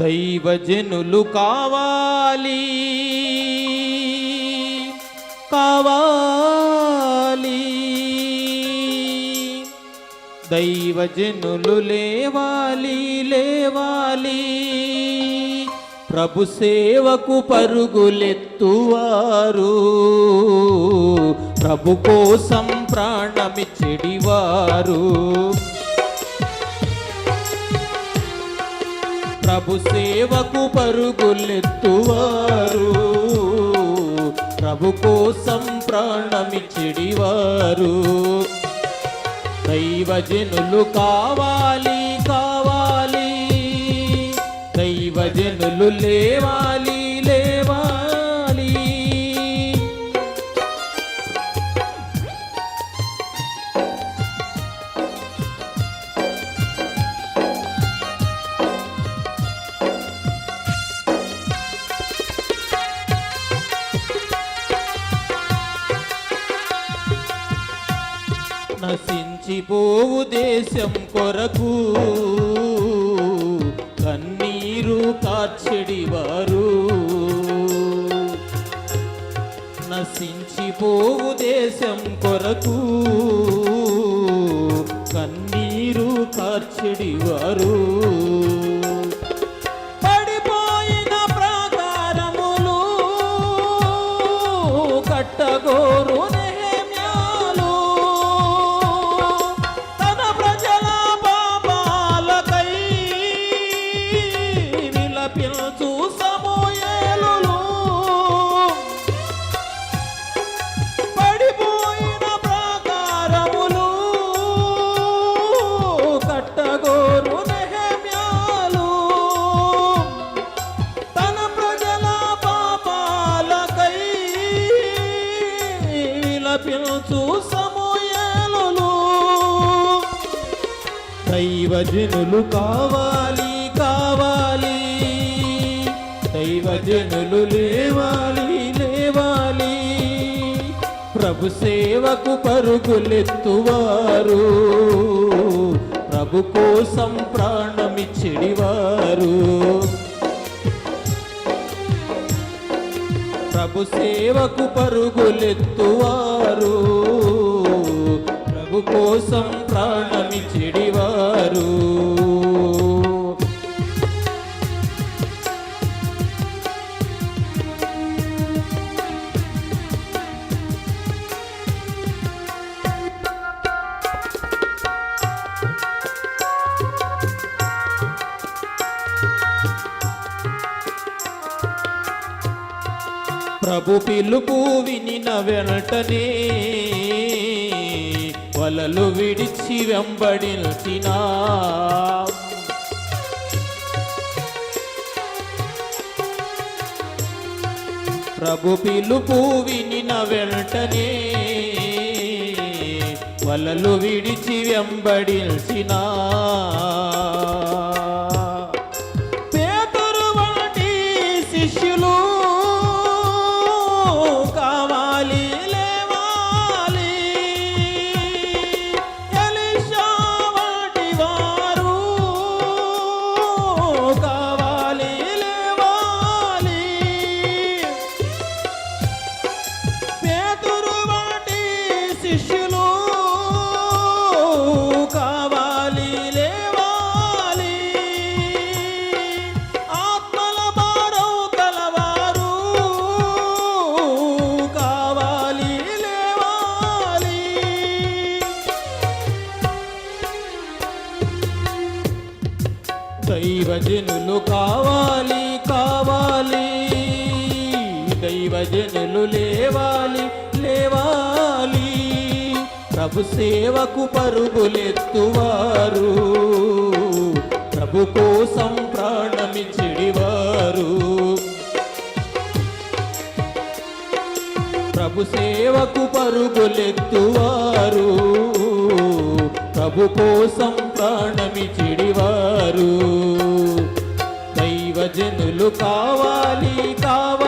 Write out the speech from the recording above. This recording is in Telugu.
దైవజనులు కావాలి. కావాలి. దైవజనులు లేవాలి లేవాలి. ప్రభు సేవకు పరుగులెత్తువారు. ప్రభు కోసం ప్రాణమిచ్చెడివారు. ప్రభు సేవకు పరుగులెత్తువారు. ప్రభు కోసం ప్రాణమిచ్చిడివారు. దైవజనులు కావాలి కావాలి. దైవజనులు లేవాలి నశించిపోవు దేశం కొరకు. కన్నీరు కార్చెడివారు నశించిపోవు దేశం కొరకు. కన్నీరు కార్చెడివారు దైవజనులు కావాలి కావాలి. దైవజనులు లేవాలి లేవాలి. ప్రభు సేవకు పరుగులెత్తువారు. ప్రభు కోసం ప్రాణమిచ్చిడివారు. ప్రభు సేవకు పరుగులెత్తువారు. ప్రభు పిలుపు వినిన వెంటనే వలలు విడిచి వెంబడించిన ప్రభు పిలుపు వినిన వెంటనే వలలు విడిచి వెంబడించిన దైవజనులు కావాలి కావాలి. దైవజనులు లేవాలి లేవాలి. ప్రభు సేవకు పరుగులెత్తువారు. ప్రభు కోసం ప్రాణమిచ్చిడివారు. ప్రభు సేవకు పరుగులెత్తువారు. ప్రభు కోసం ప్రాణమిచిడివారు దైవజనులు కావాలి కావాలి